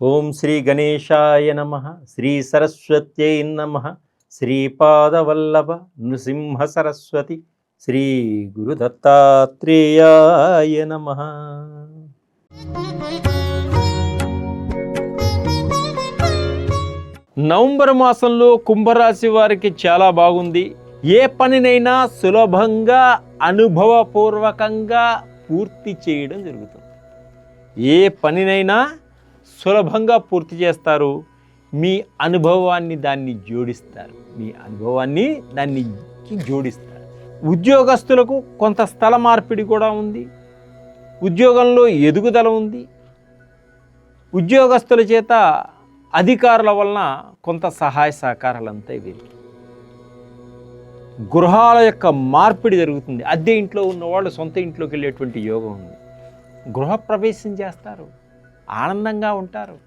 ఓం శ్రీ గణేశాయ నమ శ్రీ సరస్వత్యై నమ శ్రీపాదవల్లభ నృసింహ సరస్వతి శ్రీ గురు దత్తాత్రేయాయ నమ. నవంబర్ మాసంలో కుంభరాశి వారికి చాలా బాగుంది. ఏ పనినైనా సులభంగా అనుభవపూర్వకంగా పూర్తి చేయడం జరుగుతుంది. ఏ పనినైనా సులభంగా పూర్తి చేస్తారు. మీ అనుభవాన్ని దాన్ని జోడిస్తారు. మీ అనుభవాన్ని దాన్ని జోడిస్తారు. ఉద్యోగస్తులకు కొంత స్థల మార్పిడి కూడా ఉంది. ఉద్యోగంలో ఎదుగుదల ఉంది. ఉద్యోగస్తుల చేత అధికారుల వలన కొంత సహాయ సహకారాలు వీరికి గృహాల యొక్క మార్పిడి జరుగుతుంది. అద్దె ఇంట్లో ఉన్న వాళ్ళు సొంత ఇంట్లోకి వెళ్ళేటువంటి యోగం ఉంది. గృహప్రవేశం చేస్తారు. ఆనందంగా ఉంటారు.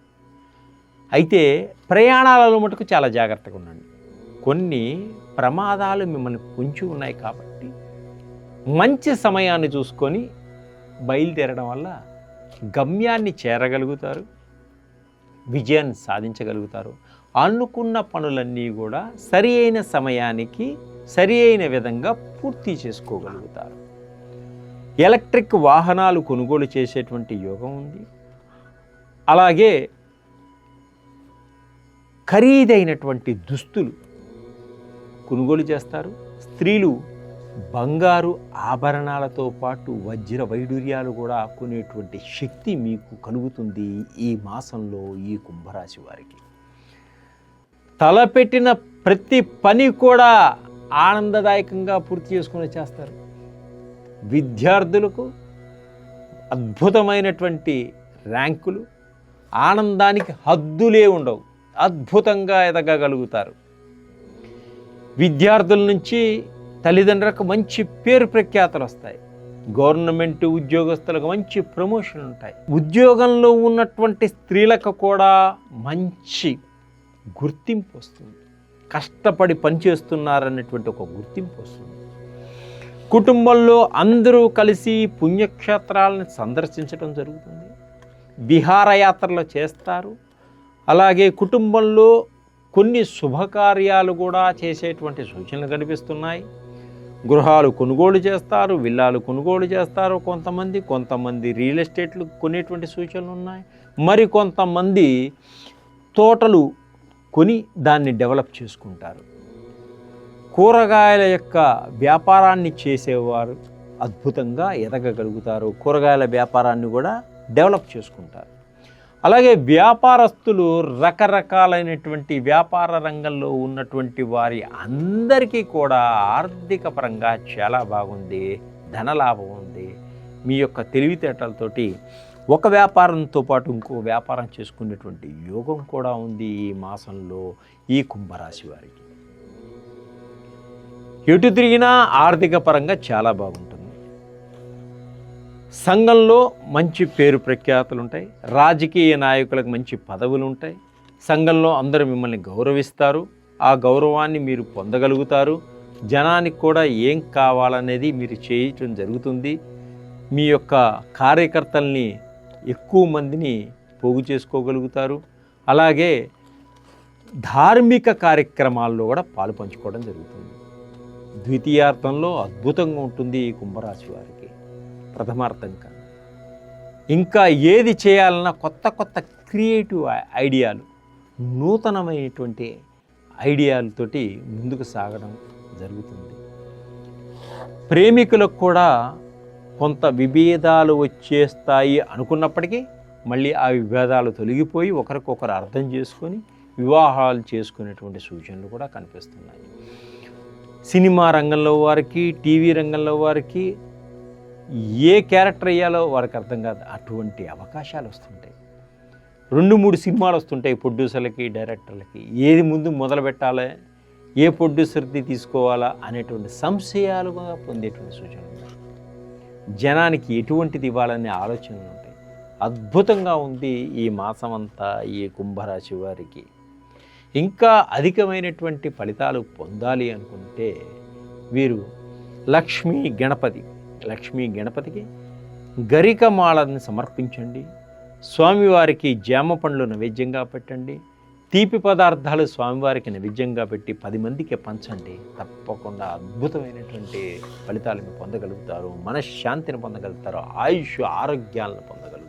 అయితే ప్రయాణాలలో మటుకు చాలా జాగ్రత్తగా ఉండండి. కొన్ని ప్రమాదాలు మిమ్మల్ని పొంచి ఉన్నాయి కాబట్టి మంచి సమయాన్ని చూసుకొని బయలుదేరడం వల్ల గమ్యాన్ని చేరగలుగుతారు విజయాన్ని సాధించగలుగుతారు. అనుకున్న పనులన్నీ కూడా సరి అయిన సమయానికి సరి అయిన విధంగా పూర్తి చేసుకోగలుగుతారు. ఎలక్ట్రిక్ వాహనాలు కొనుగోలు చేసేటువంటి యోగం ఉంది. అలాగే ఖరీదైనటువంటి దుస్తులు కొనుగోలు చేస్తారు. స్త్రీలు బంగారు ఆభరణాలతో పాటు వజ్ర వైడూర్యాలు కూడా కొనేటువంటి శక్తి మీకు కలుగుతుంది ఈ మాసంలో ఈ కుంభరాశి వారికి. తలపెట్టిన ప్రతి పని కూడా ఆనందదాయకంగా పూర్తి చేసుకుని చేస్తారు విద్యార్థులకు అద్భుతమైనటువంటి ర్యాంకులు ఆనందానికి హద్దులే ఉండవు. అద్భుతంగా ఎదగగలుగుతారు. విద్యార్థుల నుంచి తల్లిదండ్రులకు మంచి పేరు ప్రఖ్యాతలు వస్తాయి. గవర్నమెంట్ ఉద్యోగస్తులకు మంచి ప్రమోషన్ ఉంటాయి. ఉద్యోగంలో ఉన్నటువంటి స్త్రీలకు కూడా మంచి గుర్తింపు వస్తుంది. కష్టపడి పనిచేస్తున్నారనేటువంటి ఒక గుర్తింపు వస్తుంది. కుటుంబంలో అందరూ కలిసి పుణ్యక్షేత్రాలను సందర్శించడం జరుగుతుంది. విహారయాత్రలు చేస్తారు. అలాగే కుటుంబంలో కొన్ని శుభకార్యాలు కూడా చేసేటువంటి సూచనలు కనిపిస్తున్నాయి. గృహాలు కొనుగోలు చేస్తారు విల్లాలు కొనుగోలు చేస్తారు కొంతమంది. కొంతమంది రియల్ ఎస్టేట్లు కొనేటువంటి సూచనలు ఉన్నాయి. మరి కొంతమంది తోటలు కొని దాన్ని డెవలప్ చేసుకుంటారు. కూరగాయల యొక్క వ్యాపారాన్ని చేసేవారు అద్భుతంగా ఎదగగలుగుతారు. కూరగాయల వ్యాపారాన్ని కూడా డెవలప్ చేసుకుంటారు. అలాగే వ్యాపారస్తులు రకరకాలైనటువంటి వ్యాపార రంగంలో ఉన్నటువంటి వారి అందరికీ కూడా ఆర్థిక పరంగా చాలా బాగుంది ధనలాభం ఉంది. మీ యొక్క తెలివితేటలతోటి ఒక వ్యాపారంతో పాటు ఇంకో వ్యాపారం చేసుకునేటువంటి యోగం కూడా ఉంది ఈ మాసంలో ఈ కుంభరాశి వారికి. ఎటు తిరిగినా ఆర్థిక పరంగా చాలా బాగుంది. సంఘంలో మంచి పేరు ప్రఖ్యాతులు ఉంటాయి రాజకీయ నాయకులకు మంచి పదవులు ఉంటాయి సంఘంలో అందరూ మిమ్మల్ని గౌరవిస్తారు. ఆ గౌరవాన్ని మీరు పొందగలుగుతారు. జనానికి కూడా ఏం కావాలనేది మీరు చేయటం జరుగుతుంది. మీ యొక్క కార్యకర్తల్ని ఎక్కువ మందిని పోగు చేసుకోగలుగుతారు. అలాగే ధార్మిక కార్యక్రమాల్లో కూడా పాలు పంచుకోవడం జరుగుతుంది. ద్వితీయార్థంలో అద్భుతంగా ఉంటుంది ఈ కుంభరాశి వారికి. ప్రథమార్థం కాదు ఇంకా ఏది చేయాలన్నా కొత్త కొత్త క్రియేటివ్ ఐడియాలు నూతనమైనటువంటి ఐడియాలతోటి ముందుకు సాగడం జరుగుతుంది. ప్రేమికులకు కూడా కొంత విభేదాలు వచ్చేస్తాయి అనుకున్నప్పటికీ మళ్ళీ ఆ విభేదాలు తొలగిపోయి ఒకరికొకరు అర్థం చేసుకొని వివాహాలు చేసుకునేటువంటి సూచనలు కూడా కనిపిస్తున్నాయి. సినిమా రంగంలో వారికి టీవీ రంగంలో వారికి ఏ క్యారెక్టర్ అయ్యాలో వారికి అర్థం కాదు. అటువంటి అవకాశాలు వస్తుంటాయి. రెండు మూడు సినిమాలు వస్తుంటాయి ప్రొడ్యూసర్లకి డైరెక్టర్లకి. ఏది ముందు మొదలు పెట్టాలి ఏ ప్రొడ్యూసర్ది తీసుకోవాలా అనేటువంటి సంశయాలుగా పొందేటువంటి సూచనలు జనానికి ఎటువంటిది ఇవ్వాలనే ఆలోచనలు ఉంటాయి. అద్భుతంగా ఉంది ఈ మాసం అంతా ఈ కుంభరాశి వారికి. ఇంకా అధికమైనటువంటి ఫలితాలు పొందాలి అనుకుంటే వీరు లక్ష్మీ గణపతి లక్ష్మీ గణపతికి గరికమాలను సమర్పించండి. స్వామివారికి జామ పండ్లు నైవేద్యంగా పెట్టండి. తీపి పదార్థాలు స్వామివారికి నైవేద్యంగా పెట్టి పది మందికి పంచండి. తప్పకుండా అద్భుతమైనటువంటి ఫలితాలు మీరు పొందగలుగుతారు. మనశ్శాంతిని పొందగలుగుతారు. ఆయుష్ ఆరోగ్యాలను పొందగలుగుతారు.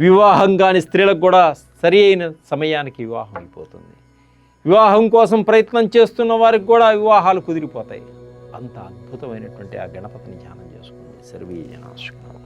వివాహం కాని స్త్రీలకు కూడా సరి అయిన సమయానికి వివాహం అయిపోతుంది. వివాహం కోసం ప్రయత్నం చేస్తున్న వారికి కూడా వివాహాలు కుదిరిపోతాయి. అంత అద్భుతమైనటువంటి ఆ గణపతిని ధ్యానం చేసుకుంది. సర్వీ జనాశుభం